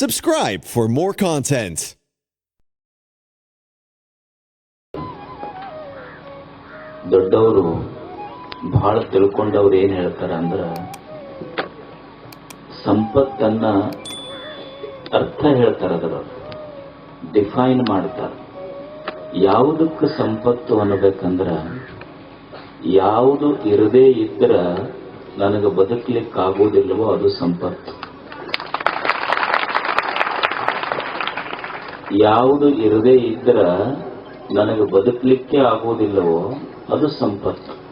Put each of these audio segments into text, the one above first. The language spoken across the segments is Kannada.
Subscribe for more content. ದೊಡ್ಡವರು ಬಹಳ ತಿಳ್ಕೊಂಡವ್ರು ಏನು ಹೇಳ್ತಾರೆ ಅಂದ್ರೆ, ಸಂಪತ್ತನ್ನ ಅರ್ಥ ಹೇಳ್ತಾರೆ ಅದರ ಡಿಫೈನ್ ಮಾಡ್ತಾರೆ. ಯಾವುದಕ್ಕೆ ಸಂಪತ್ತು ಅನ್ನಬೇಕಂದ್ರ, ಯಾವುದು ಇರದೇ ಇದ್ರ ನನಗೆ ಬದುಕಲಿಕ್ಕಾಗೋದಿಲ್ಲವೋ ಅದು ಸಂಪತ್ತು. ಯಾವುದು ಇರದೇ ಇದ್ರ ನನಗೆ ಬದುಕಲಿಕ್ಕೆ ಆಗೋದಿಲ್ಲವೋ ಅದು ಸಂಪತ್ತು.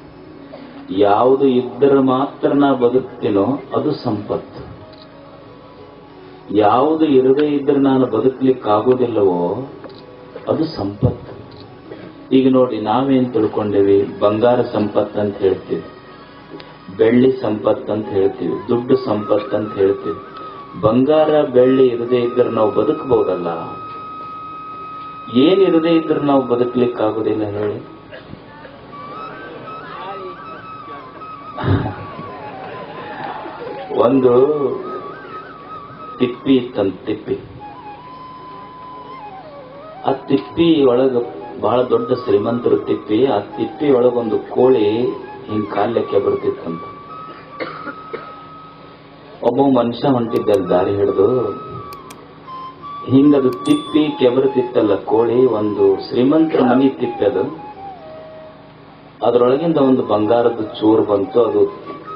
ಯಾವುದು ಇದ್ದರೆ ಮಾತ್ರ ನಾ ಬದುಕ್ತೀನೋ, ಅದು ಸಂಪತ್ತು. ಯಾವುದು ಇರದೇ ಇದ್ರೆ ನಾನು ಬದುಕಲಿಕ್ಕೆ ಆಗೋದಿಲ್ಲವೋ ಅದು ಸಂಪತ್ತು. ಈಗ ನೋಡಿ, ನಾವೇನ್ ತಿಳ್ಕೊಂಡೇವಿ? ಬಂಗಾರ ಸಂಪತ್ತು ಅಂತ ಹೇಳ್ತೀವಿ. ಬೆಳ್ಳಿ ಸಂಪತ್ತು ಅಂತ ಹೇಳ್ತೀವಿ. ದುಡ್ಡು ಸಂಪತ್ತು ಅಂತ ಹೇಳ್ತೀವಿ. ಬಂಗಾರ, ಬೆಳ್ಳಿ ಇರದೇ ಇದ್ರೆ ನಾವು ಬದುಕಬಹುದಲ್ಲ ಏನಿರದೇ ಇದ್ರೆ ನಾವು ಬದುಕಲಿಕ್ಕೆ ಆಗುದಿಲ್ಲ ಹೇಳಿ. ಒಂದು ತಿಪ್ಪಿ ಇತ್ತಂತ ತಿಪ್ಪಿ. ಆ ತಿಪ್ಪಿ ಒಳಗ ಬಹಳ ದೊಡ್ಡ ಶ್ರೀಮಂತರ ತಿಪ್ಪಿ, ಆ ತಿಪ್ಪಿ ಒಳಗೊಂದು ಕೋಳಿ ಹಿಂಗ್ ಕಾಲ್ಯಕ್ಕೆ ಬರ್ತಿತ್ತಂತ. ಒಬ್ಬ ಮನುಷ್ಯ ಹೊಂಟಿದ್ದಲ್ಲಿ ದಾರಿ ಹಿಡಿದು ಹಿಂಗದು ತಿಪ್ಪಿ ಕೆಬರುತ್ತಿತ್ತಲ್ಲ ಕೋಳಿ ಒಂದು ಶ್ರೀಮಂತ ಮನಿ ತಿಪ್ಪಿ ಅದು ಅದರೊಳಗಿಂದ ಒಂದು ಬಂಗಾರದ ಚೂರು ಬಂತು, ಅದು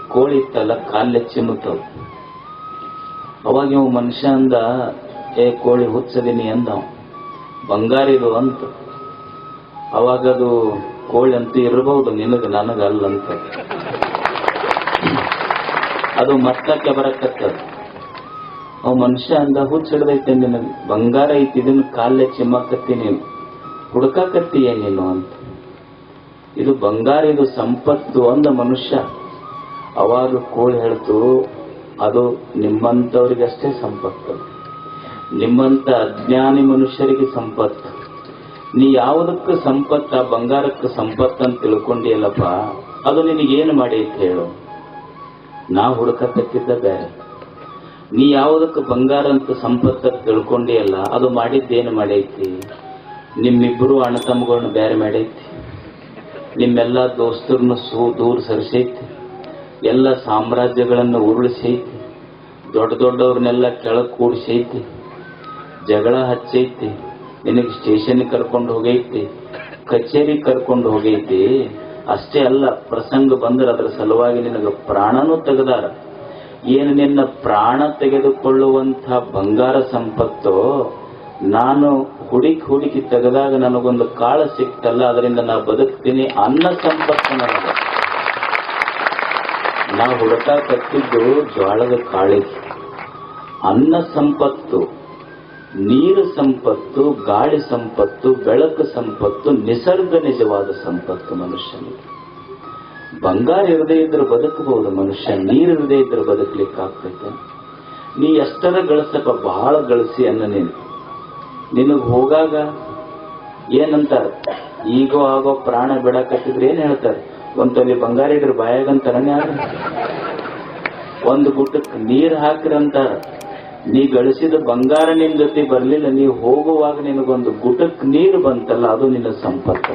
ಕೋಳಿ ಇತ್ತಲ್ಲ ಕಾಲ್ಯ ಚಿಮ್ಮುತ್ತವು. ಅವಾಗ ಇವ ಮನುಷ್ಯ ಅಂದ, ಏ ಕೋಳಿ ಹುಚ್ಚದಿನಿ ಅಂದ ಅವ. ಬಂಗಾರ ಇದು ಅಂತ. ಅವಾಗ ಅದು ಕೋಳಿ ಅಂತ ಇರಬಹುದು, ನಿನಗ ನನಗಲ್ಲಂತ ಅದು ಮತ್ತಕ್ಕೆ ಬರಕತ್ತದ ಅವ ಮನುಷ್ಯ ಅಂದ ಹುಚ್ಚ ಹಿಡ್ದೈತೆ ಬಂಗಾರ ಐತಿ, ಇದನ್ನ ಕಾಲೇ ಚಿಮ್ಮಕತ್ತಿ ನೀನು ಹುಡ್ಕಾಕತ್ತೀಯ ನೀನು ಅಂತ. ಇದು ಬಂಗಾರ, ಇದು ಸಂಪತ್ತು ಅಂದ ಮನುಷ್ಯ. ಅವಾಗ ಕೋಳಿ ಹೇಳ್ತು, ಅದು ನಿಮ್ಮಂಥವ್ರಿಗಷ್ಟೇ ಸಂಪತ್ತು. ನಿಮ್ಮಂತ ಅಜ್ಞಾನಿ ಮನುಷ್ಯರಿಗೆ ಸಂಪತ್ತು. ನೀ ಯಾವುದಕ್ಕೆ ಸಂಪತ್ತ ಬಂಗಾರಕ್ಕೆ ಸಂಪತ್ತು ಅಂತ ತಿಳ್ಕೊಂಡಿಯಲ್ಲಪ್ಪ, ಅದು ನಿನಗೇನು ಮಾಡೈತೆ ಹೇಳು. ನಾ ಹುಡುಕತ್ತಿದ್ದ ಬೇರೆ. ನೀ ಯಾವುದಕ್ಕೆ ಬಂಗಾರ ಅಂತ ಸಂಪತ್ತ ತಿಳ್ಕೊಂಡಿಯಲ್ಲ ಅದು ಮಾಡಿದ್ದೇನು ಮಾಡೈತಿ? ನಿಮ್ಮಿಬ್ಬರು ಅಣ್ಣ ಬೇರೆ ಮಾಡೈತಿ. ನಿಮ್ಮೆಲ್ಲ ದೋಸ್ತರನ್ನ ಸೂ, ದೂರ ಸರಿಸೈತಿ. ಎಲ್ಲ ಸಾಮ್ರಾಜ್ಯಗಳನ್ನು ಉರುಳಿಸೈತಿ. ದೊಡ್ಡ ದೊಡ್ಡವ್ರನ್ನೆಲ್ಲ ಕೆಳಗೆ ಕೂಡಿಸೈತಿ. ಜಗಳ ಹಚ್ಚೈತಿ. ನಿನಗೆ ಸ್ಟೇಷನ್ ಕರ್ಕೊಂಡು ಹೋಗೈತಿ. ಕಚೇರಿ ಕರ್ಕೊಂಡು ಹೋಗೈತಿ. ಅಷ್ಟೇ ಅಲ್ಲ, ಪ್ರಸಂಗ ಬಂದ್ರೆ ಅದರ ಸಲುವಾಗಿ ನಿನಗೆ ಪ್ರಾಣನೂ ತೆಗೆದಾರ. ಏನು ನಿನ್ನ ಪ್ರಾಣ ತೆಗೆದುಕೊಳ್ಳುವಂಥ ಬಂಗಾರ ಸಂಪತ್ತು, ನಾನು ಹುಡುಕಿ ಹುಡುಕಿ ತೆಗೆದಾಗ ನನಗೊಂದು ಕಾಳ ಸಿಕ್ತಲ್ಲ, ಅದರಿಂದ ನಾ ಬದುಕ್ತೀನಿ ಅನ್ನ ಸಂಪತ್ತು ನನಗೆ. ನಾ ಹುಡುಕಾಕತ್ತಿದ್ದು ಜ್ವಾಳದ ಕಾಳಿಗೆ ಅನ್ನ ಸಂಪತ್ತು, ನೀರು ಸಂಪತ್ತು, ಗಾಳಿ ಸಂಪತ್ತು, ಬೆಳಕು ಸಂಪತ್ತು, ನಿಸರ್ಗ ನಿಜವಾದ ಸಂಪತ್ತು ಮನುಷ್ಯನಿಗೆ. ಬಂಗಾರ ಇರದೇ ಇದ್ರೆ ಬದುಕಬಹುದು, ಮನುಷ್ಯ ನೀರು ಇರದೇ ಇದ್ರೆ ಬದುಕಲಿಕ್ಕೆ ಆಗ್ತೈತೆ. ನೀ ಎಷ್ಟರ ಗಳಿಸಪ್ಪ ಬಹಳ ಗಳಿಸಿ ಅನ್ನ ನೀನು. ನಿನಗೆ ಹೋಗಾಗ ಏನಂತಾರೆ? ಈಗೋ ಆಗೋ ಪ್ರಾಣ ಬಿಡಕತ್ತಿದ್ರೆ ಏನ್ ಹೇಳ್ತಾರೆ? ಒಂದ್ ಬಂಗಾರ ಇಡ್ರಿ ಬಾಯಾಗಂತಾರನೇ ಆಗ ಒಂದು ಗುಟ್ಟಕ್ಕೆ ನೀರು ಹಾಕಿರಂತಾರ. ನೀ ಗಳಿಸಿದ ಬಂಗಾರ ನಿನ್ ಜೊತೆ ಬರ್ಲಿಲ್ಲ, ನೀ ಹೋಗುವಾಗ ನಿನಗೊಂದು ಗುಟಕ್ ನೀರು ಬಂತಲ್ಲ, ಅದು ನಿನ್ನ ಸಂಪತ್ತು.